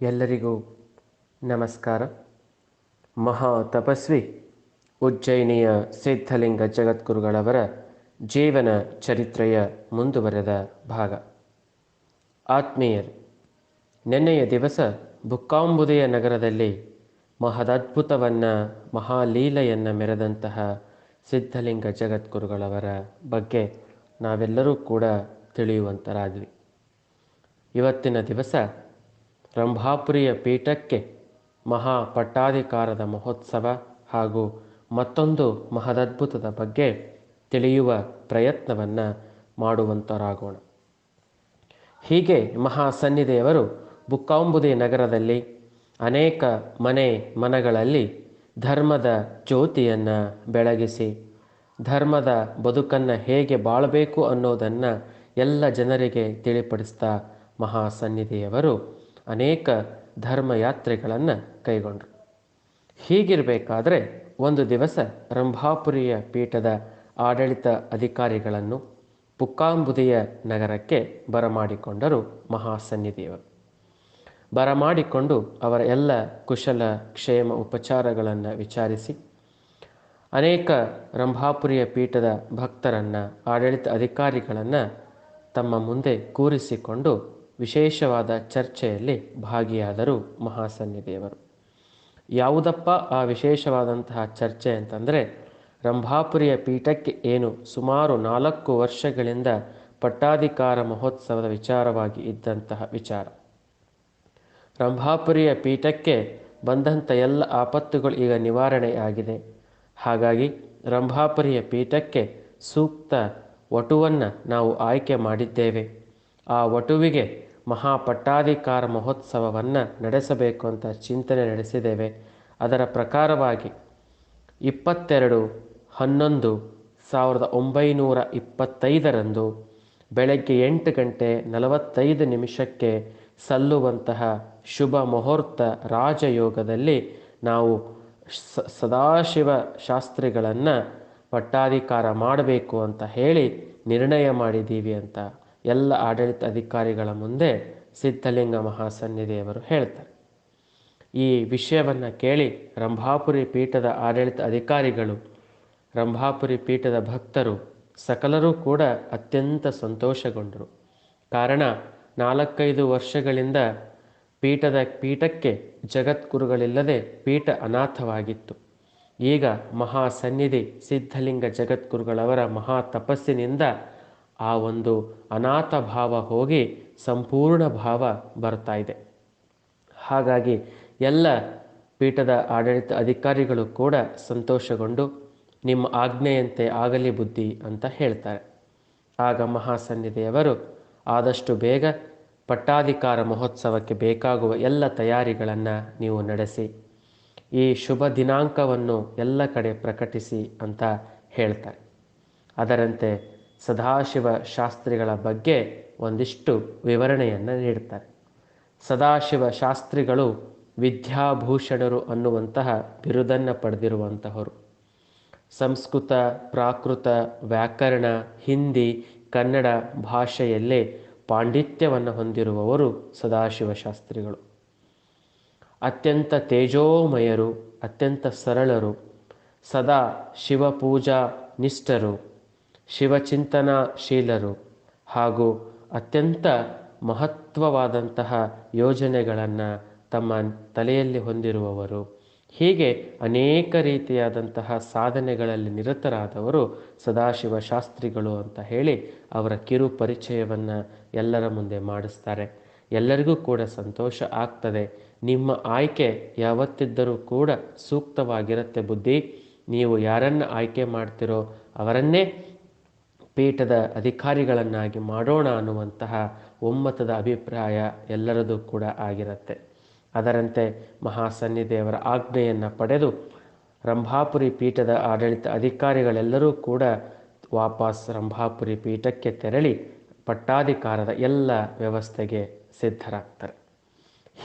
ಎಲ್ಲರಿಗೂ ನಮಸ್ಕಾರ. ಮಹಾ ತಪಸ್ವಿ ಉಜ್ಜಯಿನಿಯ ಸಿದ್ಧಲಿಂಗ ಜಗದ್ಗುರುಗಳವರ ಜೀವನ ಚರಿತ್ರೆಯ ಮುಂದುವರೆದ ಭಾಗ. ಆತ್ಮೀಯರು, ನಿನ್ನೆಯ ದಿವಸ ಬುಕ್ಕಾಂಬುದೆಯ ನಗರದಲ್ಲಿ ಮಹದದ್ಭುತವನ್ನು ಮಹಾಲೀಲೆಯನ್ನು ಮೆರೆದಂತಹ ಸಿದ್ಧಲಿಂಗ ಜಗದ್ಗುರುಗಳವರ ಬಗ್ಗೆ ನಾವೆಲ್ಲರೂ ಕೂಡ ತಿಳಿಯುವಂತರಾದ್ವಿ. ಇವತ್ತಿನ ದಿವಸ ರಂಭಾಪುರಿಯ ಪೀಠಕ್ಕೆ ಮಹಾ ಪಟ್ಟಾಧಿಕಾರದ ಮಹೋತ್ಸವ ಹಾಗೂ ಮತ್ತೊಂದು ಮಹದದ್ಭುತದ ಬಗ್ಗೆ ತಿಳಿಯುವ ಪ್ರಯತ್ನವನ್ನು ಮಾಡುವಂತರಾಗೋಣ. ಹೀಗೆ ಮಹಾಸನ್ನಿಧಿಯವರು ಬುಕ್ಕಾಂಬುದಿ ನಗರದಲ್ಲಿ ಅನೇಕ ಮನೆ ಮನಗಳಲ್ಲಿ ಧರ್ಮದ ಜ್ಯೋತಿಯನ್ನು ಬೆಳಗಿಸಿ, ಧರ್ಮದ ಬದುಕನ್ನು ಹೇಗೆ ಬಾಳಬೇಕು ಅನ್ನೋದನ್ನು ಎಲ್ಲ ಜನರಿಗೆ ತಿಳಿಪಡಿಸ್ತಾ ಮಹಾಸನ್ನಿಧಿಯವರು ಅನೇಕ ಧರ್ಮಯಾತ್ರೆಗಳನ್ನು ಕೈಗೊಂಡರು. ಹೀಗಿರಬೇಕಾದ್ರೆ ಒಂದು ದಿವಸ ರಂಭಾಪುರಿಯ ಪೀಠದ ಆಡಳಿತ ಅಧಿಕಾರಿಗಳನ್ನು ಪುಕ್ಕಾಂಬುದಿಯ ನಗರಕ್ಕೆ ಬರಮಾಡಿಕೊಂಡರು ಮಹಾಸನ್ನಿಧಿಯವರು. ಬರಮಾಡಿಕೊಂಡು ಅವರ ಎಲ್ಲ ಕುಶಲ ಕ್ಷೇಮ ಉಪಚಾರಗಳನ್ನು ವಿಚಾರಿಸಿ ಅನೇಕ ರಂಭಾಪುರಿಯ ಪೀಠದ ಭಕ್ತರನ್ನು, ಆಡಳಿತ ಅಧಿಕಾರಿಗಳನ್ನು ತಮ್ಮ ಮುಂದೆ ಕೂರಿಸಿಕೊಂಡು ವಿಶೇಷವಾದ ಚರ್ಚೆಯಲ್ಲಿ ಭಾಗಿಯಾದರು ಮಹಾಸನ್ನಿಧಿಯವರು. ಯಾವುದಪ್ಪ ಆ ವಿಶೇಷವಾದಂತಹ ಚರ್ಚೆ ಅಂತಂದರೆ, ರಂಭಾಪುರಿಯ ಪೀಠಕ್ಕೆ ಏನು ಸುಮಾರು ನಾಲ್ಕು ವರ್ಷಗಳಿಂದ ಪಟ್ಟಾಧಿಕಾರ ಮಹೋತ್ಸವದ ವಿಚಾರವಾಗಿ ಇದ್ದಂತಹ ವಿಚಾರ. ರಂಭಾಪುರಿಯ ಪೀಠಕ್ಕೆ ಬಂದಂಥ ಎಲ್ಲ ಆಪತ್ತುಗಳು ಈಗ ನಿವಾರಣೆಯಾಗಿದೆ ಹಾಗಾಗಿ ರಂಭಾಪುರಿಯ ಪೀಠಕ್ಕೆ ಸೂಕ್ತ ವಟುವನ್ನು ನಾವು ಆಯ್ಕೆ ಮಾಡಿದ್ದೇವೆ. ಆ ವಟುವಿಗೆ ಮಹಾಪಟ್ಟಾಧಿಕಾರ ಮಹೋತ್ಸವವನ್ನು ನಡೆಸಬೇಕು ಅಂತ ಚಿಂತನೆ ನಡೆಸಿದ್ದೇವೆ. ಅದರ ಪ್ರಕಾರವಾಗಿ ಇಪ್ಪತ್ತೆರಡು, ಹನ್ನೊಂದು, ಸಾವಿರದ ಒಂಬೈನೂರ ಇಪ್ಪತ್ತೈದರಂದು ಬೆಳಗ್ಗೆ ಎಂಟು ಗಂಟೆ ನಲವತ್ತೈದು ನಿಮಿಷಕ್ಕೆ ಸಲ್ಲುವಂತಹ ಶುಭ ಮುಹೂರ್ತ ರಾಜಯೋಗದಲ್ಲಿ ನಾವು ಸ, ಸದಾಶಿವ ಶಾಸ್ತ್ರಿಗಳನ್ನು ಪಟ್ಟಾಧಿಕಾರ ಮಾಡಬೇಕು ಅಂತ ಹೇಳಿ ನಿರ್ಣಯ ಮಾಡಿದ್ದೀವಿ ಅಂತ ಎಲ್ಲ ಆಡಳಿತ ಅಧಿಕಾರಿಗಳ ಮುಂದೆ ಸಿದ್ಧಲಿಂಗ ಮಹಾಸನ್ನಿಧಿಯವರು ಹೇಳ್ತಾರೆ. ಈ ವಿಷಯವನ್ನು ಕೇಳಿ ರಂಭಾಪುರಿ ಪೀಠದ ಆಡಳಿತ ಅಧಿಕಾರಿಗಳು, ರಂಭಾಪುರಿ ಪೀಠದ ಭಕ್ತರು ಸಕಲರೂ ಕೂಡ ಅತ್ಯಂತ ಸಂತೋಷಗೊಂಡರು. ಕಾರಣ ನಾಲ್ಕೈದು ವರ್ಷಗಳಿಂದ ಪೀಠದ ಪೀಠಕ್ಕೆ ಜಗದ್ಗುರುಗಳಿಲ್ಲದೆ ಪೀಠ ಅನಾಥವಾಗಿತ್ತು. ಈಗ ಮಹಾ ಸನ್ನಿಧಿ ಸಿದ್ಧಲಿಂಗ ಜಗದ್ಗುರುಗಳವರ ಮಹಾ ತಪಸ್ಸಿನಿಂದ ಆ ಒಂದು ಅನಾಥ ಭಾವ ಹೋಗಿ ಸಂಪೂರ್ಣ ಭಾವ ಬರ್ತಾ ಇದೆ. ಹಾಗಾಗಿ ಎಲ್ಲ ಪೀಠದ ಆಡಳಿತ ಅಧಿಕಾರಿಗಳು ಕೂಡ ಸಂತೋಷಗೊಂಡು ನಿಮ್ಮ ಆಜ್ಞೆಯಂತೆ ಆಗಲಿ ಬುದ್ಧಿ ಅಂತ ಹೇಳ್ತಾರೆ. ಆಗ ಮಹಾಸನ್ನಿಧಿಯವರು ಆದಷ್ಟು ಬೇಗ ಪಟ್ಟಾಧಿಕಾರ ಮಹೋತ್ಸವಕ್ಕೆ ಬೇಕಾಗುವ ಎಲ್ಲ ತಯಾರಿಗಳನ್ನು ನೀವು ನಡೆಸಿ, ಈ ಶುಭ ದಿನಾಂಕವನ್ನು ಎಲ್ಲ ಕಡೆ ಪ್ರಕಟಿಸಿ ಅಂತ ಹೇಳ್ತಾರೆ. ಅದರಂತೆ ಸದಾಶಿವ ಶಾಸ್ತ್ರಿಗಳ ಬಗ್ಗೆ ಒಂದಿಷ್ಟು ವಿವರಣೆಯನ್ನು ನೀಡುತ್ತಾರೆ ಸದಾಶಿವ ಶಾಸ್ತ್ರಿಗಳು ವಿದ್ಯಾಭೂಷಣರು ಅನ್ನುವಂತಹ ಬಿರುದನ್ನು ಪಡೆದಿರುವಂತಹವರು. ಸಂಸ್ಕೃತ, ಪ್ರಾಕೃತ, ವ್ಯಾಕರಣ, ಹಿಂದಿ, ಕನ್ನಡ ಭಾಷೆಯಲ್ಲೇ ಪಾಂಡಿತ್ಯವನ್ನು ಹೊಂದಿರುವವರು ಸದಾಶಿವ ಶಾಸ್ತ್ರಿಗಳು. ಅತ್ಯಂತ ತೇಜೋಮಯರು, ಅತ್ಯಂತ ಸರಳರು, ಸದಾ ಶಿವಪೂಜಾ ನಿಷ್ಠರು ಶಿವಚಿಂತನಾಶೀಲರು ಹಾಗೂ ಅತ್ಯಂತ ಮಹತ್ವವಾದಂತಹ ಯೋಜನೆಗಳನ್ನು ತಮ್ಮ ತಲೆಯಲ್ಲಿ ಹೊಂದಿರುವವರು. ಹೀಗೆ ಅನೇಕ ರೀತಿಯಾದಂತಹ ಸಾಧನೆಗಳಲ್ಲಿ ನಿರತರಾದವರು ಸದಾಶಿವ ಶಾಸ್ತ್ರಿಗಳು ಅಂತ ಹೇಳಿ ಅವರ ಕಿರು ಪರಿಚಯವನ್ನು ಎಲ್ಲರ ಮುಂದೆ ಮಾಡಿಸ್ತಾರೆ. ಎಲ್ಲರಿಗೂ ಕೂಡ ಸಂತೋಷ ಆಗ್ತದೆ. ನಿಮ್ಮ ಆಯ್ಕೆ ಯಾವತ್ತಿದ್ದರೂ ಕೂಡ ಸೂಕ್ತವಾಗಿರುತ್ತೆ ಬುದ್ಧಿ. ನೀವು ಯಾರನ್ನು ಆಯ್ಕೆ ಮಾಡ್ತಿರೋ ಅವರನ್ನೇ ಪೀಠದ ಅಧಿಕಾರಿಗಳನ್ನಾಗಿ ಮಾಡೋಣ ಅನ್ನುವಂತಹ ಒಮ್ಮತದ ಅಭಿಪ್ರಾಯ ಎಲ್ಲರದು ಕೂಡ ಆಗಿರುತ್ತೆ. ಅದರಂತೆ ಮಹಾಸನ್ನಿಧೇವರ ಆಜ್ಞೆಯನ್ನು ಪಡೆದು ರಂಭಾಪುರಿ ಪೀಠದ ಆಡಳಿತ ಅಧಿಕಾರಿಗಳೆಲ್ಲರೂ ಕೂಡ ವಾಪಸ್ ರಂಭಾಪುರಿ ಪೀಠಕ್ಕೆ ತೆರಳಿ ಪಟ್ಟಾಧಿಕಾರದ ಎಲ್ಲ ವ್ಯವಸ್ಥೆಗೆ ಸಿದ್ಧರಾಗ್ತಾರೆ.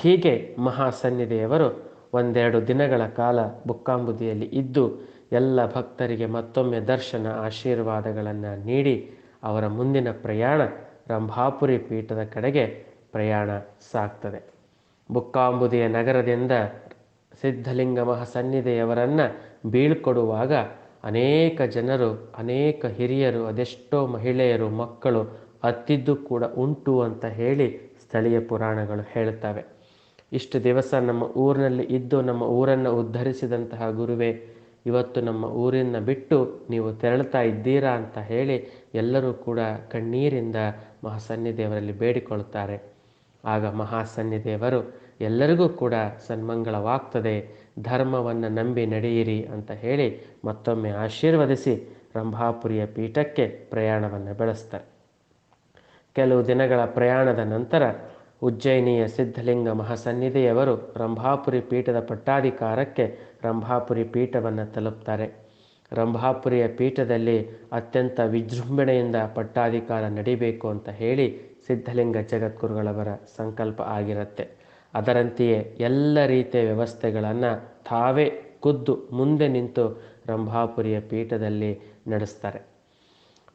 ಹೀಗೆ ಮಹಾಸನ್ನಿಧಿಯವರು ಒಂದೆರಡು ದಿನಗಳ ಕಾಲ ಬುಕ್ಕಾಂಬುದಿಯಲ್ಲಿ ಇದ್ದು ಎಲ್ಲ ಭಕ್ತರಿಗೆ ಮತ್ತೊಮ್ಮೆ ದರ್ಶನ, ಆಶೀರ್ವಾದಗಳನ್ನು ನೀಡಿ ಅವರ ಮುಂದಿನ ಪ್ರಯಾಣ ರಂಭಾಪುರಿ ಪೀಠದ ಕಡೆಗೆ ಪ್ರಯಾಣ ಸಾಗ್ತದೆ. ಬುಕ್ಕಾಂಬುದಿಯ ನಗರದಿಂದ ಸಿದ್ಧಲಿಂಗ ಮಹಾಸನ್ನಿಧಿಯವರನ್ನು ಬೀಳ್ಕೊಡುವಾಗ ಅನೇಕ ಜನರು, ಅನೇಕ ಹಿರಿಯರು, ಅದೆಷ್ಟೋ ಮಹಿಳೆಯರು, ಮಕ್ಕಳು ಅತ್ತಿದ್ದು ಕೂಡ ಉಂಟು ಅಂತ ಹೇಳಿ ಸ್ಥಳೀಯ ಪುರಾಣಗಳು ಹೇಳ್ತವೆ ಇಷ್ಟು ದಿವಸ ನಮ್ಮ ಊರಿನಲ್ಲಿ ಇದ್ದು ನಮ್ಮ ಊರನ್ನು ಉದ್ಧರಿಸಿದಂತಹ ಗುರುವೇ ಇವತ್ತು ನಮ್ಮ ಊರಿನ ಬಿಟ್ಟು ನೀವು ತೆರಳುತ್ತಾ ಇದ್ದೀರಾ ಅಂತ ಹೇಳಿ ಎಲ್ಲರೂ ಕೂಡ ಕಣ್ಣೀರಿಂದ ಮಹಾಸನ್ನಿದೇವರಲ್ಲಿ ಬೇಡಿಕೊಳ್ಳುತ್ತಾರೆ. ಆಗ ಮಹಾಸನ್ನಿದೇವರು ಎಲ್ಲರಿಗೂ ಕೂಡ ಸನ್ಮಂಗಳವಾಗ್ತದೆ. ಧರ್ಮವನ್ನು ನಂಬಿ ನಡೆಯಿರಿ ಅಂತ ಹೇಳಿ ಮತ್ತೊಮ್ಮೆ ಆಶೀರ್ವದಿಸಿ ರಂಭಾಪುರಿಯ ಪೀಠಕ್ಕೆ ಪ್ರಯಾಣವನ್ನು ಬೆಳೆಸ್ತಾರೆ. ಕೆಲವು ದಿನಗಳ ಪ್ರಯಾಣದ ನಂತರ ಉಜ್ಜಯಿನಿಯ ಸಿದ್ಧಲಿಂಗ ಮಹಾಸನ್ನಿಧಿಯವರು ರಂಭಾಪುರಿ ಪೀಠದ ಪಟ್ಟಾಧಿಕಾರಕ್ಕೆ ರಂಭಾಪುರಿ ಪೀಠವನ್ನು ತಲುಪ್ತಾರೆ. ರಂಭಾಪುರಿಯ ಪೀಠದಲ್ಲಿ ಅತ್ಯಂತ ವಿಜೃಂಭಣೆಯಿಂದ ಪಟ್ಟಾಧಿಕಾರ ನಡಿಬೇಕು ಅಂತ ಹೇಳಿ ಸಿದ್ಧಲಿಂಗ ಜಗದ್ಗುರುಗಳವರ ಸಂಕಲ್ಪ ಆಗಿರುತ್ತೆ. ಅದರಂತೆಯೇ ಎಲ್ಲ ರೀತಿಯ ವ್ಯವಸ್ಥೆಗಳನ್ನು ತಾವೇ ಖುದ್ದು ಮುಂದೆ ನಿಂತು ರಂಭಾಪುರಿಯ ಪೀಠದಲ್ಲಿ ನಡೆಸ್ತಾರೆ.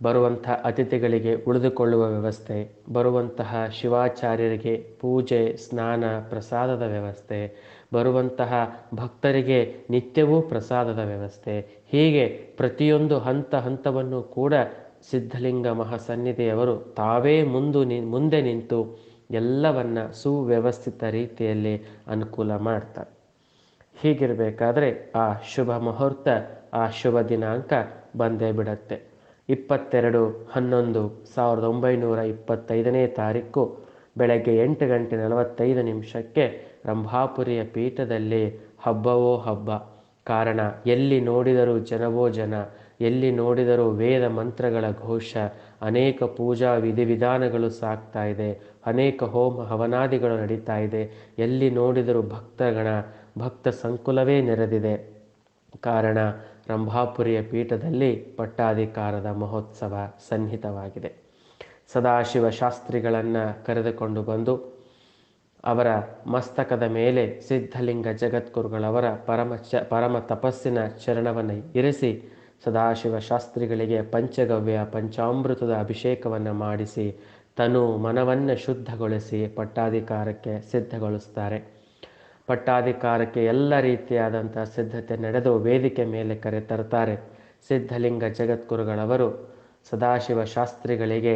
ಬರುವಂತಹ ಅತಿಥಿಗಳಿಗೆ ಉಳಿದುಕೊಳ್ಳುವ ವ್ಯವಸ್ಥೆ, ಬರುವಂತಹ ಶಿವಾಚಾರ್ಯರಿಗೆ ಪೂಜೆ, ಸ್ನಾನ, ಪ್ರಸಾದದ ವ್ಯವಸ್ಥೆ ಬರುವಂತಹ ಭಕ್ತರಿಗೆ ನಿತ್ಯವೂ ಪ್ರಸಾದದ ವ್ಯವಸ್ಥೆ. ಹೀಗೆ ಪ್ರತಿಯೊಂದು ಹಂತ ಹಂತವನ್ನು ಕೂಡ ಸಿದ್ಧಲಿಂಗ ಮಹಾಸನ್ನಿಧಿಯವರು ತಾವೇ ಮುಂದು ನಿ, ಮುಂದೆ ನಿಂತು ಎಲ್ಲವನ್ನ ಸುವ್ಯವಸ್ಥಿತ ರೀತಿಯಲ್ಲಿ ಅನುಕೂಲ ಮಾಡ್ತಾರೆ. ಹೀಗಿರಬೇಕಾದ್ರೆ ಆ ಶುಭ ಮುಹೂರ್ತ, ಆ ಶುಭ ದಿನಾಂಕ ಬಂದೇ ಬಿಡತ್ತೆ. ಇಪ್ಪತ್ತೆರಡು ಹನ್ನೊಂದು ಸಾವಿರದ ಒಂಬೈನೂರ ಇಪ್ಪತ್ತೈದನೇ ತಾರೀಕು ಬೆಳಗ್ಗೆ ಎಂಟು ಗಂಟೆ ನಲವತ್ತೈದು ನಿಮಿಷಕ್ಕೆ ರಂಭಾಪುರಿಯ ಪೀಠದಲ್ಲಿ ಹಬ್ಬವೋ ಹಬ್ಬ. ಕಾರಣ, ಎಲ್ಲಿ ನೋಡಿದರೂ ಜನವೋ ಜನ, ಎಲ್ಲಿ ನೋಡಿದರೂ ವೇದ ಮಂತ್ರಗಳ ಘೋಷ, ಅನೇಕ ಪೂಜಾ ವಿಧಿವಿಧಾನಗಳು ಸಾಗ್ತಾ ಇದೆ, ಅನೇಕ ಹೋಮ ಹವನಾದಿಗಳು ನಡೀತಾ ಇದೆ, ಎಲ್ಲಿ ನೋಡಿದರೂ ಭಕ್ತಗಣ, ಭಕ್ತ ಸಂಕುಲವೇ ನೆರೆದಿದೆ. ಕಾರಣ, ರಂಭಾಪುರಿಯ ಪೀಠದಲ್ಲಿ ಪಟ್ಟಾಧಿಕಾರದ ಮಹೋತ್ಸವ ಸನ್ನಿಹಿತವಾಗಿದೆ. ಸದಾಶಿವ ಶಾಸ್ತ್ರಿಗಳನ್ನು ಕರೆದುಕೊಂಡು ಬಂದು ಅವರ ಮಸ್ತಕದ ಮೇಲೆ ಸಿದ್ಧಲಿಂಗ ಜಗದ್ಗುರುಗಳವರ ಪರಮ ಚ, ಪರಮ ತಪಸ್ಸಿನ ಚರಣವನ್ನು ಇರಿಸಿ ಸದಾಶಿವ ಶಾಸ್ತ್ರಿಗಳಿಗೆ ಪಂಚಗವ್ಯ, ಪಂಚಾಮೃತದ ಅಭಿಷೇಕವನ್ನು ಮಾಡಿಸಿ ತನು ಮನವನ್ನು ಶುದ್ಧಗೊಳಿಸಿ ಪಟ್ಟಾಧಿಕಾರಕ್ಕೆ ಸಿದ್ಧಗೊಳಿಸ್ತಾರೆ. ಪಟ್ಟಾಧಿಕಾರಕ್ಕೆ ಎಲ್ಲ ರೀತಿಯಾದಂಥ ಸಿದ್ಧತೆ ನಡೆದು ವೇದಿಕೆ ಮೇಲೆ ಕರೆ ತರ್ತಾರೆ ಸಿದ್ಧಲಿಂಗ ಜಗದ್ಗುರುಗಳವರು ಸದಾಶಿವ ಶಾಸ್ತ್ರಿಗಳಿಗೆ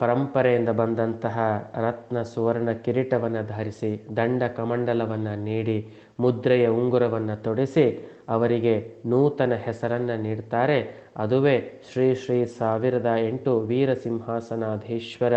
ಪರಂಪರೆಯಿಂದ ಬಂದಂತಹ ರತ್ನ ಸುವರ್ಣ ಕಿರೀಟವನ್ನು ಧರಿಸಿ, ದಂಡ ಕಮಂಡಲವನ್ನು ನೀಡಿ, ಮುದ್ರೆಯ ಉಂಗುರವನ್ನು ತೊಡಿಸಿ ಅವರಿಗೆ ನೂತನ ಹೆಸರನ್ನು ನೀಡ್ತಾರೆ. ಅದುವೇ ಶ್ರೀ ಶ್ರೀ ಸಾವಿರದ ಎಂಟು ವೀರಸಿಂಹಾಸನಾಧೀಶ್ವರ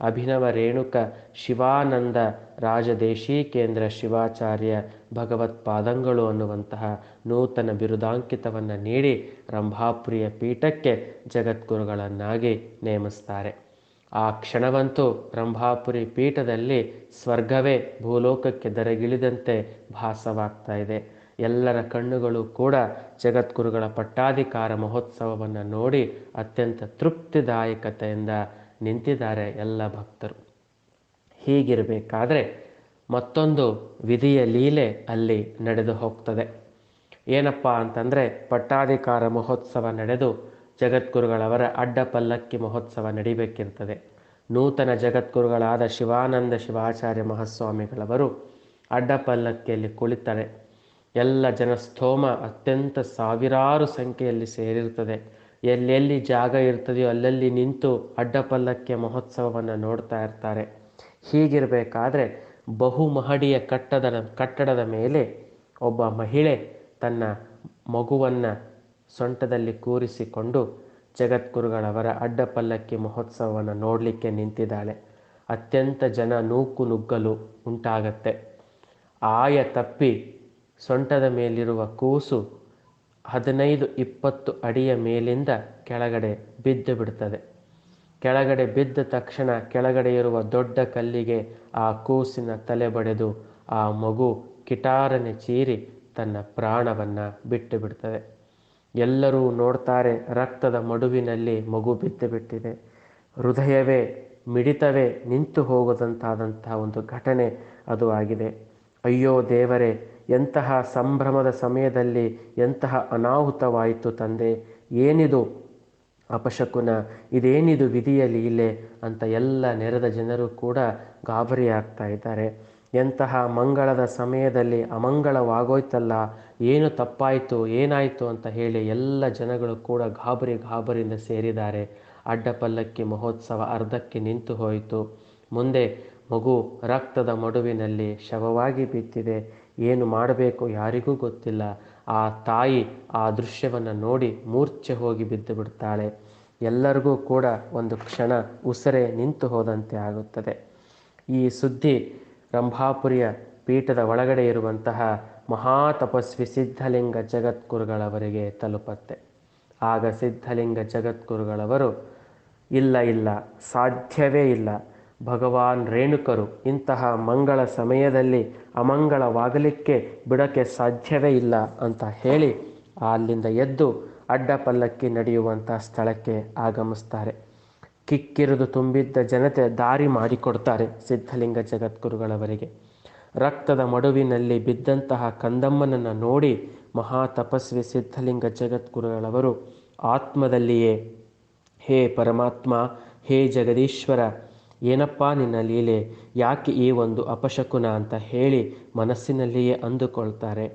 ಅಭಿನವ ರೇಣುಕ ಶಿವಾನಂದ ರಾಜದೇಶೀಕೇಂದ್ರ ಶಿವಾಚಾರ್ಯ ಭಗವತ್ಪಾದಂಗಳು ಅನ್ನುವಂತಹ ನೂತನ ಬಿರುದಾಂಕಿತವನ್ನು ನೀಡಿ ರಂಭಾಪುರಿಯ ಪೀಠಕ್ಕೆ ಜಗದ್ಗುರುಗಳನ್ನಾಗಿ ನೇಮಿಸ್ತಾರೆ. ಆ ಕ್ಷಣವಂತೂ ರಂಭಾಪುರಿ ಪೀಠದಲ್ಲಿ ಸ್ವರ್ಗವೇ ಭೂಲೋಕಕ್ಕೆ ದರಗಿಳಿದಂತೆ ಭಾಸವಾಗ್ತಾ ಇದೆ. ಎಲ್ಲರ ಕಣ್ಣುಗಳು ಕೂಡ ಜಗದ್ಗುರುಗಳ ಪಟ್ಟಾಧಿಕಾರ ಮಹೋತ್ಸವವನ್ನು ನೋಡಿ ಅತ್ಯಂತ ತೃಪ್ತಿದಾಯಕತೆಯಿಂದ ನಿಂತಿದ್ದಾರೆ ಎಲ್ಲ ಭಕ್ತರು. ಹೀಗಿರಬೇಕಾದ್ರೆ ಮತ್ತೊಂದು ವಿಧಿಯ ಲೀಲೆ ಅಲ್ಲಿ ನಡೆದು ಹೋಗ್ತದೆ. ಏನಪ್ಪ ಅಂತಂದರೆ ಪಟ್ಟಾಧಿಕಾರ ಮಹೋತ್ಸವ ನಡೆದು ಜಗದ್ಗುರುಗಳವರ ಅಡ್ಡ ಪಲ್ಲಕ್ಕಿ ಮಹೋತ್ಸವ ನಡಿಬೇಕಿರ್ತದೆ ನೂತನ ಜಗದ್ಗುರುಗಳಾದ ಶಿವಾನಂದ ಶಿವಾಚಾರ್ಯ ಮಹಾಸ್ವಾಮಿಗಳವರು ಅಡ್ಡ ಪಲ್ಲಕ್ಕಿಯಲ್ಲಿ ಕುಳಿತಾರೆ. ಎಲ್ಲ ಜನಸ್ತೋಮ ಅತ್ಯಂತ ಸಾವಿರಾರು ಸಂಖ್ಯೆಯಲ್ಲಿ ಸೇರಿರ್ತದೆ ಎಲ್ಲೆಲ್ಲಿ ಜಾಗ ಇರ್ತದೆಯೋ ಅಲ್ಲಲ್ಲಿ ನಿಂತು ಅಡ್ಡಪಲ್ಲಕ್ಕಿಯ ಮಹೋತ್ಸವವನ್ನು ನೋಡ್ತಾ ಇರ್ತಾರೆ. ಹೀಗಿರಬೇಕಾದ್ರೆ ಬಹು ಮಹಡಿಯ ಕಟ್ಟದ ಕಟ್ಟಡದ ಮೇಲೆ ಒಬ್ಬ ಮಹಿಳೆ ತನ್ನ ಮಗುವನ್ನು ಸೊಂಟದಲ್ಲಿ ಕೂರಿಸಿಕೊಂಡು ಜಗದ್ಗುರುಗಳವರ ಅಡ್ಡಪಲ್ಲಕ್ಕಿ ಮಹೋತ್ಸವವನ್ನು ನೋಡಲಿಕ್ಕೆ ನಿಂತಿದ್ದಾಳೆ. ಅತ್ಯಂತ ಜನ ನೂಕು ನುಗ್ಗಲು ಉಂಟಾಗತ್ತೆ. ಆಯ ತಪ್ಪಿ ಸೊಂಟದ ಮೇಲಿರುವ ಕೂಸು ಹದಿನೈದು ಇಪ್ಪತ್ತು ಅಡಿಯ ಮೇಲಿಂದ ಕೆಳಗಡೆ ಬಿದ್ದು ಬಿಡ್ತದೆ. ಕೆಳಗಡೆ ಬಿದ್ದ ತಕ್ಷಣ ಕೆಳಗಡೆ ಇರುವ ದೊಡ್ಡ ಕಲ್ಲಿಗೆ ಆ ಕೂಸಿನ ತಲೆ ಬಡೆದು ಆ ಮಗು ಕಿಟಾರನೆ ಚೀರಿ ತನ್ನ ಪ್ರಾಣವನ್ನು ಬಿಟ್ಟು ಬಿಡ್ತದೆ. ಎಲ್ಲರೂ ನೋಡ್ತಾರೆ ರಕ್ತದ ಮಡುವಿನಲ್ಲಿ ಮಗು ಬಿದ್ದು ಬಿಟ್ಟಿದೆ. ಹೃದಯವೇ ಮಿಡಿತವೇ ನಿಂತು ಹೋಗದಂತಾದಂತಹ ಒಂದು ಘಟನೆ ಅದು ಆಗಿದೆ. ಅಯ್ಯೋ ದೇವರೇ, ಎಂತಹ ಸಂಭ್ರಮದ ಸಮಯದಲ್ಲಿ ಎಂತಹ ಅನಾಹುತವಾಯಿತು ತಂದೆ. ಏನಿದು ಅಪಶಕುನ, ಇದೇನಿದು ವಿಧಿಯ ಲೀಲೆ ಅಂತ ಎಲ್ಲ ನೆರೆದ ಜನರು ಕೂಡ ಗಾಬರಿ ಆಗ್ತಾ ಇದ್ದಾರೆ. ಎಂತಹ ಮಂಗಳದ ಸಮಯದಲ್ಲಿ ಅಮಂಗಳವಾಗೋಯ್ತಲ್ಲ, ಏನು ತಪ್ಪಾಯಿತು, ಏನಾಯಿತು ಅಂತ ಹೇಳಿ ಎಲ್ಲ ಜನಗಳು ಕೂಡ ಗಾಬರಿ ಗಾಬರಿಯಿಂದ ಸೇರಿದ್ದಾರೆ. ಅಡ್ಡಪಲ್ಲಕ್ಕಿ ಮಹೋತ್ಸವ ಅರ್ಧಕ್ಕೆ ನಿಂತು ಹೋಯಿತು. ಮುಂದೆ ಮಗು ರಕ್ತದ ಮಡುವಿನಲ್ಲಿ ಶವವಾಗಿ ಬಿತ್ತಿದೆ ಏನು ಮಾಡಬೇಕು ಯಾರಿಗೂ ಗೊತ್ತಿಲ್ಲ. ಆ ತಾಯಿ ಆ ದೃಶ್ಯವನ್ನು ನೋಡಿ ಮೂರ್ಛೆ ಹೋಗಿ ಬಿದ್ದು ಬಿಡ್ತಾಳೆ. ಎಲ್ಲರಿಗೂ ಕೂಡ ಒಂದು ಕ್ಷಣ ಉಸಿರೇ ನಿಂತು ಹೋದಂತೆ ಆಗುತ್ತದೆ. ಈ ಸುದ್ದಿ ರಂಭಾಪುರಿಯ ಪೀಠದ ಒಳಗಡೆ ಇರುವಂತಹ ಮಹಾತಪಸ್ವಿ ಸಿದ್ಧಲಿಂಗ ಜಗದ್ಗುರುಗಳವರಿಗೆ ತಲುಪತ್ತೆ. ಆಗ ಸಿದ್ಧಲಿಂಗ ಜಗದ್ಗುರುಗಳವರು, ಇಲ್ಲ ಇಲ್ಲ, ಸಾಧ್ಯವೇ ಇಲ್ಲ. ಭಗವಾನ್ ರೇಣುಕರು ಇಂತಹ ಮಂಗಳ ಸಮಯದಲ್ಲಿ ಅಮಂಗಳವಾಗಲಿಕ್ಕೆ ಬಿಡಕ್ಕೆ ಸಾಧ್ಯವೇ ಇಲ್ಲ ಅಂತ ಹೇಳಿ ಅಲ್ಲಿಂದ ಎದ್ದು ಅಡ್ಡ ಪಲ್ಲಕ್ಕಿ ನಡೆಯುವಂಥ ಸ್ಥಳಕ್ಕೆ ಆಗಮಿಸ್ತಾರೆ. ಕಿಕ್ಕಿರಿದು ತುಂಬಿದ್ದ ಜನತೆ ದಾರಿ ಮಾಡಿಕೊಡ್ತಾರೆ ಸಿದ್ಧಲಿಂಗ ಜಗದ್ಗುರುಗಳವರಿಗೆ. ರಕ್ತದ ಮಡುವಿನಲ್ಲಿ ಬಿದ್ದಂತಹ ಕಂದಮ್ಮನನ್ನು ನೋಡಿ ಮಹಾ ತಪಸ್ವಿ ಸಿದ್ಧಲಿಂಗ ಜಗದ್ಗುರುಗಳವರು ಆತ್ಮದಲ್ಲಿಯೇ, ಹೇ ಪರಮಾತ್ಮ, ಹೇ ಜಗದೀಶ್ವರ, ಏನಪ್ಪ ನಿನ್ನ ಲೀಲೆ, ಯಾಕೆ ಈ ಒಂದು ಅಪಶಕುನ ಅಂತ ಹೇಳಿ ಮನಸ್ಸಿನಲ್ಲಿಯೇ ಅಂದುಕೊಳ್ತಾರೆ.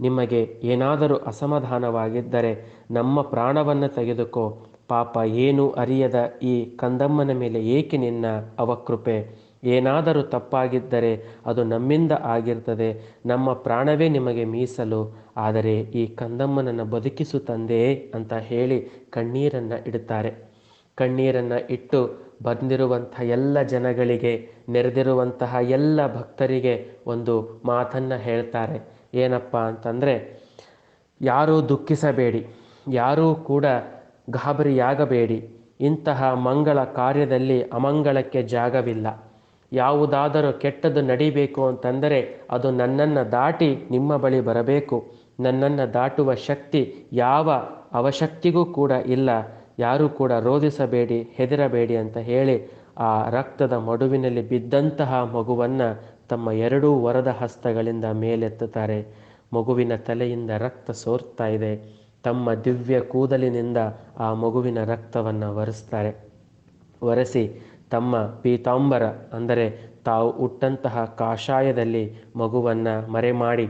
ನಿಮಗೆ ಏನಾದರೂ ಅಸಮಾಧಾನವಾಗಿದ್ದರೆ ನಮ್ಮ ಪ್ರಾಣವನ್ನು ತೆಗೆದುಕೋ ಪಾಪ ಏನೂ ಅರಿಯದ ಈ ಕಂದಮ್ಮನ ಮೇಲೆ ಏಕೆ ನಿನ್ನ ಅವಕೃಪೆ? ಏನಾದರೂ ತಪ್ಪಾಗಿದ್ದರೆ ಅದು ನಮ್ಮಿಂದ ಆಗಿರ್ತದೆ, ನಮ್ಮ ಪ್ರಾಣವೇ ನಿಮಗೆ ಮೀಸಲು. ಆದರೆ ಈ ಕಂದಮ್ಮನನ್ನು ಬದುಕಿಸು ತಂದೆ ಅಂತ ಹೇಳಿ ಕಣ್ಣೀರನ್ನು ಇಡುತ್ತಾರೆ. ಕಣ್ಣೀರನ್ನು ಇಟ್ಟು ಬಂದಿರುವಂಥ ಎಲ್ಲ ಜನಗಳಿಗೆ, ನೆರೆದಿರುವಂತಹ ಎಲ್ಲ ಭಕ್ತರಿಗೆ ಒಂದು ಮಾತನ್ನು ಹೇಳ್ತಾರೆ. ಏನಪ್ಪ ಅಂತಂದರೆ, ಯಾರೂ ದುಃಖಿಸಬೇಡಿ. ಯಾರೂ ಕೂಡ ಗಾಬರಿಯಾಗಬೇಡಿ. ಇಂತಹ ಮಂಗಳ ಕಾರ್ಯದಲ್ಲಿ ಅಮಂಗಳಕ್ಕೆ ಜಾಗವಿಲ್ಲ. ಯಾವುದಾದರೂ ಕೆಟ್ಟದ್ದು ನಡಿಬೇಕು ಅಂತಂದರೆ ಅದು ನನ್ನನ್ನು ದಾಟಿ ನಿಮ್ಮ ಬಳಿ ಬರಬೇಕು. ನನ್ನನ್ನು ದಾಟುವ ಶಕ್ತಿ ಯಾವ ಅವಶಕ್ತಿಗೂ ಕೂಡ ಇಲ್ಲ. ಯಾರೂ ಕೂಡ ರೋಧಿಸಬೇಡಿ, ಹೆದರಬೇಡಿ ಅಂತ ಹೇಳಿ ಆ ರಕ್ತದ ಮಡುವಿನಲ್ಲಿ ಬಿದ್ದಂತಹ ಮಗುವನ್ನು ತಮ್ಮ ಎರಡೂ ವರದ ಹಸ್ತಗಳಿಂದ ಮೇಲೆತ್ತುತ್ತಾರೆ. ಮಗುವಿನ ತಲೆಯಿಂದ ರಕ್ತ ಸೋರ್ತಾ ಇದೆ. ತಮ್ಮ ದಿವ್ಯ ಕೂದಲಿನಿಂದ ಆ ಮಗುವಿನ ರಕ್ತವನ್ನು ಒರೆಸ್ತಾರೆ. ಒರೆಸಿ ತಮ್ಮ ಪೀತಾಂಬರ, ಅಂದರೆ ತಾವು ಹುಟ್ಟಂತಹ ಕಾಷಾಯದಲ್ಲಿ ಮಗುವನ್ನು ಮರೆಮಾಡಿ,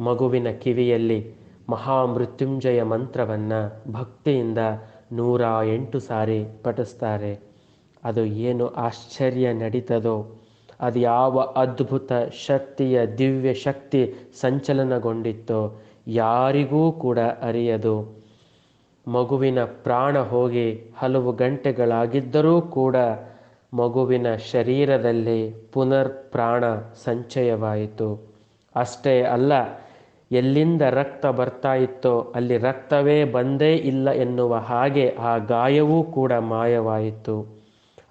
ಮಗುವಿನ ಕಿವಿಯಲ್ಲಿ ಮಹಾಮೃತ್ಯುಂಜಯ ಮಂತ್ರವನ್ನು ಭಕ್ತಿಯಿಂದ ನೂರ ಎಂಟು ಸಾರಿ ಪಠಿಸ್ತಾರೆ. ಅದು ಏನು ಆಶ್ಚರ್ಯ ನಡೀತದೋ, ಅದು ಯಾವ ಅದ್ಭುತ ಶಕ್ತಿಯ ದಿವ್ಯ ಶಕ್ತಿ ಸಂಚಲನಗೊಂಡಿತ್ತೋ ಯಾರಿಗೂ ಕೂಡ ಅರಿಯದು. ಮಗುವಿನ ಪ್ರಾಣ ಹೋಗಿ ಹಲವು ಗಂಟೆಗಳಾಗಿದ್ದರೂ ಕೂಡ ಮಗುವಿನ ಶರೀರದಲ್ಲಿ ಪುನರ್ ಪ್ರಾಣ ಸಂಚಯವಾಯಿತು. ಅಷ್ಟೇ ಅಲ್ಲ, ಎಲ್ಲಿಂದ ರಕ್ತ ಬರ್ತಾ ಇತ್ತೋ ಅಲ್ಲಿ ರಕ್ತವೇ ಬಂದೇ ಇಲ್ಲ ಎನ್ನುವ ಹಾಗೆ ಆ ಗಾಯವೂ ಕೂಡ ಮಾಯವಾಯಿತು.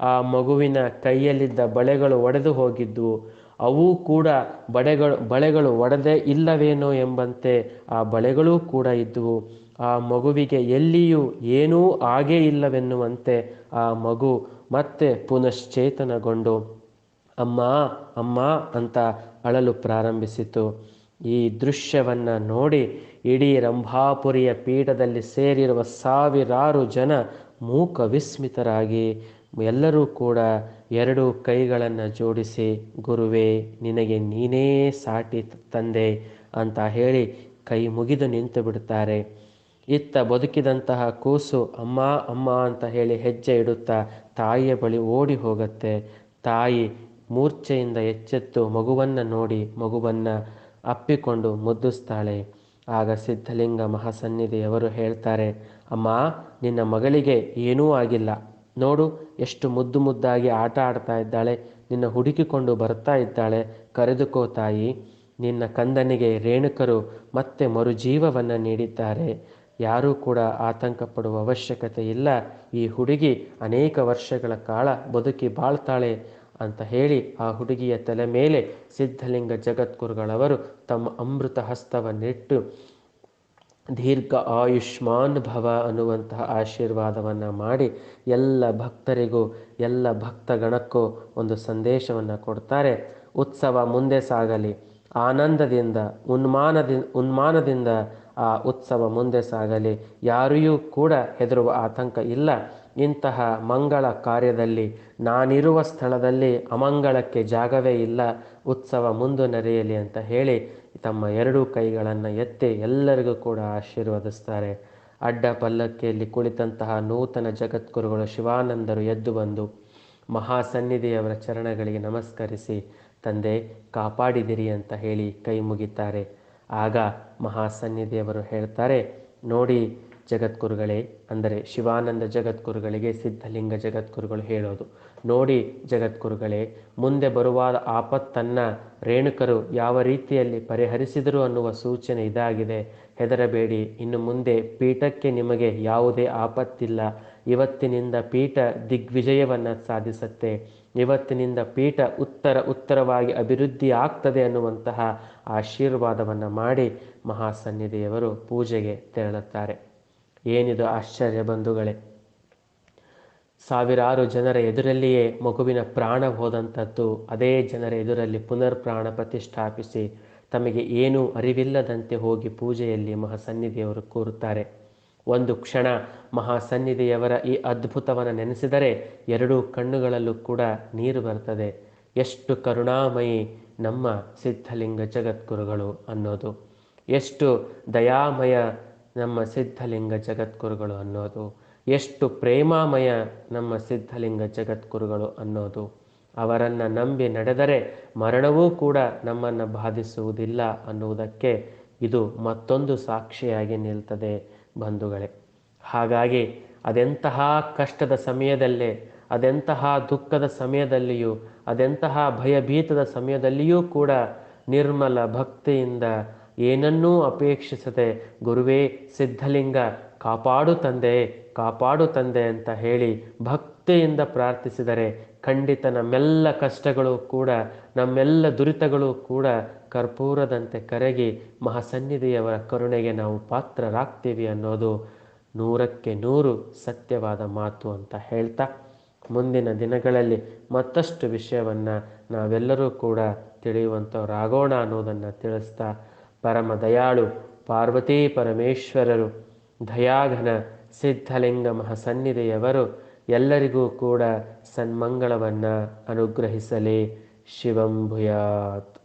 ಆ ಮಗುವಿನ ಕೈಯಲ್ಲಿದ್ದ ಬಳೆಗಳು ಒಡೆದು ಹೋಗಿದ್ವು. ಅವು ಕೂಡ ಬಳೆಗಳು ಬಳೆಗಳು ಒಡೆದೇ ಇಲ್ಲವೇನೋ ಎಂಬಂತೆ ಆ ಬಳೆಗಳೂ ಕೂಡ ಇದ್ದುವು. ಆ ಮಗುವಿಗೆ ಎಲ್ಲಿಯೂ ಏನೂ ಆಗೇ ಇಲ್ಲವೆನ್ನುವಂತೆ ಆ ಮಗು ಮತ್ತೆ ಪುನಶ್ಚೇತನಗೊಂಡು, ಅಮ್ಮ ಅಮ್ಮ ಅಂತ ಅಳಲು ಪ್ರಾರಂಭಿಸಿತು. ಈ ದೃಶ್ಯವನ್ನು ನೋಡಿ ಇಡೀ ರಂಭಾಪುರಿಯ ಪೀಠದಲ್ಲಿ ಸೇರಿರುವ ಸಾವಿರಾರು ಜನ ಮೂಕ ವಿಸ್ಮಿತರಾಗಿ ಎಲ್ಲರೂ ಕೂಡ ಎರಡು ಕೈಗಳನ್ನು ಜೋಡಿಸಿ, ಗುರುವೇ, ನಿನಗೆ ನೀನೇ ಸಾಟಿ ತಂದೆ ಅಂತ ಹೇಳಿ ಕೈ ಮುಗಿದು ನಿಂತು ಬಿಡುತ್ತಾರೆ. ಇತ್ತ ಬದುಕಿದಂತಹ ಕೂಸು ಅಮ್ಮ ಅಮ್ಮ ಅಂತ ಹೇಳಿ ಹೆಜ್ಜೆ ಇಡುತ್ತಾ ತಾಯಿಯ ಬಳಿ ಓಡಿ ಹೋಗುತ್ತೆ. ತಾಯಿ ಮೂರ್ಛೆಯಿಂದ ಎಚ್ಚೆತ್ತು ಮಗುವನ್ನು ನೋಡಿ ಮಗುವನ್ನು ಅಪ್ಪಿಕೊಂಡು ಮುದ್ದಿಸ್ತಾಳೆ. ಆಗ ಸಿದ್ಧಲಿಂಗ ಮಹಾಸನ್ನಿಧಿಯವರು ಹೇಳ್ತಾರೆ, ಅಮ್ಮ, ನಿನ್ನ ಮಗಳಿಗೆ ಏನೂ ಆಗಿಲ್ಲ. ನೋಡು, ಎಷ್ಟು ಮುದ್ದು ಮುದ್ದಾಗಿ ಆಟ ಆಡ್ತಾ ಇದ್ದಾಳೆ, ನಿನ್ನ ಹುಡುಕಿಕೊಂಡು ಬರ್ತಾ ಇದ್ದಾಳೆ. ಕರೆದುಕೋ ತಾಯಿ, ನಿನ್ನ ಕಂದನಿಗೆ ರೇಣುಕರು ಮತ್ತೆ ಮರುಜೀವವನ್ನು ನೀಡಿದ್ದಾರೆ. ಯಾರೂ ಕೂಡ ಆತಂಕ ಪಡುವ ಅವಶ್ಯಕತೆ ಇಲ್ಲ. ಈ ಹುಡುಗಿ ಅನೇಕ ವರ್ಷಗಳ ಕಾಲ ಬದುಕಿ ಬಾಳ್ತಾಳೆ ಅಂತ ಹೇಳಿ ಆ ಹುಡುಗಿಯ ತಲೆ ಮೇಲೆ ಸಿದ್ಧಲಿಂಗ ಜಗದ್ಗುರುಗಳವರು ತಮ್ಮ ಅಮೃತ ಹಸ್ತವನ್ನಿಟ್ಟು ದೀರ್ಘ ಆಯುಷ್ಮಾನ್ ಭವ ಅನ್ನುವಂತಹ ಆಶೀರ್ವಾದವನ್ನು ಮಾಡಿ ಎಲ್ಲ ಭಕ್ತರಿಗೂ, ಎಲ್ಲ ಭಕ್ತಗಣಕ್ಕೂ ಒಂದು ಸಂದೇಶವನ್ನು ಕೊಡ್ತಾರೆ. ಉತ್ಸವ ಮುಂದೆ ಸಾಗಲಿ, ಆನಂದದಿಂದ ಉನ್ಮಾನದಿಂದ ಉನ್ಮಾನದಿಂದ ಆ ಉತ್ಸವ ಮುಂದೆ ಸಾಗಲಿ. ಯಾರಿಗೂ ಕೂಡ ಹೆದರುವ ಆತಂಕ ಇಲ್ಲ. ಇಂತಹ ಮಂಗಳ ಕಾರ್ಯದಲ್ಲಿ, ನಾನಿರುವ ಸ್ಥಳದಲ್ಲಿ ಅಮಂಗಳಕ್ಕೆ ಜಾಗವೇ ಇಲ್ಲ. ಉತ್ಸವ ಮುಂದೆ ನಡೆಯಲಿ ಅಂತ ಹೇಳಿ ತಮ್ಮ ಎರಡೂ ಕೈಗಳನ್ನು ಎತ್ತಿ ಎಲ್ಲರಿಗೂ ಕೂಡ ಆಶೀರ್ವದಿಸ್ತಾರೆ. ಅಡ್ಡ ಪಲ್ಲಕ್ಕಿಯಲ್ಲಿ ಕುಳಿತಂತಹ ನೂತನ ಜಗದ್ಗುರುಗಳು ಶಿವಾನಂದರು ಎದ್ದು ಬಂದು ಮಹಾಸನ್ನಿಧಿಯವರ ಚರಣಗಳಿಗೆ ನಮಸ್ಕರಿಸಿ, ತಂದೆ, ಕಾಪಾಡಿದಿರಿ ಅಂತ ಹೇಳಿ ಕೈ ಮುಗಿತಾರೆ. ಆಗ ಮಹಾಸನ್ನಿಧಿಯವರು ಹೇಳ್ತಾರೆ, ನೋಡಿ ಜಗದ್ಗುರುಗಳೇ ಅಂದರೆ ಶಿವಾನಂದ ಜಗದ್ಗುರುಗಳಿಗೆ ಸಿದ್ಧಲಿಂಗ ಜಗದ್ಗುರುಗಳು ಹೇಳೋದು. ನೋಡಿ ಜಗದ್ಗುರುಗಳೇ, ಮುಂದೆ ಬರುವ ಆಪತ್ತನ್ನು ರೇಣುಕರು ಯಾವ ರೀತಿಯಲ್ಲಿ ಪರಿಹರಿಸಿದರು ಅನ್ನುವ ಸೂಚನೆ ಇದಾಗಿದೆ. ಹೆದರಬೇಡಿ, ಇನ್ನು ಮುಂದೆ ಪೀಠಕ್ಕೆ ನಿಮಗೆ ಯಾವುದೇ ಆಪತ್ತಿಲ್ಲ. ಇವತ್ತಿನಿಂದ ಪೀಠ ದಿಗ್ವಿಜಯವನ್ನು ಸಾಧಿಸುತ್ತೆ. ಇವತ್ತಿನಿಂದ ಪೀಠ ಉತ್ತರ ಉತ್ತರವಾಗಿ ಅಭಿವೃದ್ಧಿ ಆಗ್ತದೆ ಅನ್ನುವಂತಹ ಆಶೀರ್ವಾದವನ್ನು ಮಾಡಿ ಮಹಾಸನ್ನಿಧಿಯವರು ಪೂಜೆಗೆ ತೆರಳುತ್ತಾರೆ. ಏನಿದು ಆಶ್ಚರ್ಯ ಬಂಧುಗಳೇ. ಸಾವಿರಾರು ಜನರ ಎದುರಲ್ಲಿಯೇ ಮಗುವಿನ ಪ್ರಾಣ ಹೋದಂಥದ್ದು ಅದೇ ಜನರ ಎದುರಲ್ಲಿ ಪುನರ್ ಪ್ರಾಣ ಪ್ರತಿಷ್ಠಾಪಿಸಿ ತಮಗೆ ಏನೂ ಅರಿವಿಲ್ಲದಂತೆ ಹೋಗಿ ಪೂಜೆಯಲ್ಲಿ ಮಹಾಸನ್ನಿಧಿಯವರು ಕೂರುತ್ತಾರೆ. ಒಂದು ಕ್ಷಣ ಮಹಾಸನ್ನಿಧಿಯವರ ಈ ಅದ್ಭುತವನ್ನು ನೆನೆಸಿದರೆ ಎರಡೂ ಕಣ್ಣುಗಳಲ್ಲೂ ಕೂಡ ನೀರು ಬರ್ತದೆ ಎಷ್ಟು ಕರುಣಾಮಯಿ ನಮ್ಮ ಸಿದ್ಧಲಿಂಗ ಜಗದ್ಗುರುಗಳು ಅನ್ನೋದು. ಎಷ್ಟು ದಯಾಮಯ ನಮ್ಮ ಸಿದ್ಧಲಿಂಗ ಜಗದ್ಗುರುಗಳು ಅನ್ನೋದು. ಎಷ್ಟು ಪ್ರೇಮಾಮಯ ನಮ್ಮ ಸಿದ್ಧಲಿಂಗ ಜಗದ್ಗುರುಗಳು ಅನ್ನೋದು. ಅವರನ್ನು ನಂಬಿ ನಡೆದರೆ ಮರಣವೂ ಕೂಡ ನಮ್ಮನ್ನು ಬಾಧಿಸುವುದಿಲ್ಲ ಅನ್ನುವುದಕ್ಕೆ ಇದು ಮತ್ತೊಂದು ಸಾಕ್ಷಿಯಾಗಿ ನಿಲ್ತದೆ ಬಂಧುಗಳೇ. ಹಾಗಾಗಿ ಅದೆಂತಹ ಕಷ್ಟದ ಸಮಯದಲ್ಲೇ, ಅದೆಂತಹ ದುಃಖದ ಸಮಯದಲ್ಲಿಯೂ, ಅದೆಂತಹ ಭಯಭೀತದ ಸಮಯದಲ್ಲಿಯೂ ಕೂಡ ನಿರ್ಮಲ ಭಕ್ತಿಯಿಂದ ಏನನ್ನೂ ಅಪೇಕ್ಷಿಸದೆ, ಗುರುವೇ, ಸಿದ್ಧಲಿಂಗ, ಕಾಪಾಡು ತಂದೆ ಕಾಪಾಡು ತಂದೆ ಅಂತ ಹೇಳಿ ಭಕ್ತಿಯಿಂದ ಪ್ರಾರ್ಥಿಸಿದರೆ ಖಂಡಿತ ನಮ್ಮೆಲ್ಲ ಕಷ್ಟಗಳು ಕೂಡ, ನಮ್ಮೆಲ್ಲ ದುರಿತಗಳು ಕೂಡ ಕರ್ಪೂರದಂತೆ ಕರಗಿ ಮಹಾಸನ್ನಿಧಿಯವರ ಕರುಣೆಗೆ ನಾವು ಪಾತ್ರರಾಗ್ತೀವಿ ಅನ್ನೋದು ನೂರಕ್ಕೆ ನೂರು ಸತ್ಯವಾದ ಮಾತು ಅಂತ ಹೇಳ್ತಾ ಮುಂದಿನ ದಿನಗಳಲ್ಲಿ ಮತ್ತಷ್ಟು ವಿಷಯವನ್ನು ನಾವೆಲ್ಲರೂ ಕೂಡ ತಿಳಿಯುವಂಥವ್ರಾಗೋಣ ಅನ್ನೋದನ್ನು ತಿಳಿಸ್ತಾ ಪರಮ ದಯಾಳು ಪಾರ್ವತೀ ಪರಮೇಶ್ವರರು ದಯಾಘನ ಸಿದ್ಧಲಿಂಗ ಮಹಾಸನ್ನಿಧಿಯವರು ಎಲ್ಲರಿಗೂ ಕೂಡ ಸನ್ಮಂಗಳವನ್ನು ಅನುಗ್ರಹಿಸಲಿ. ಶಿವಂ ಭೂಯಾತ್.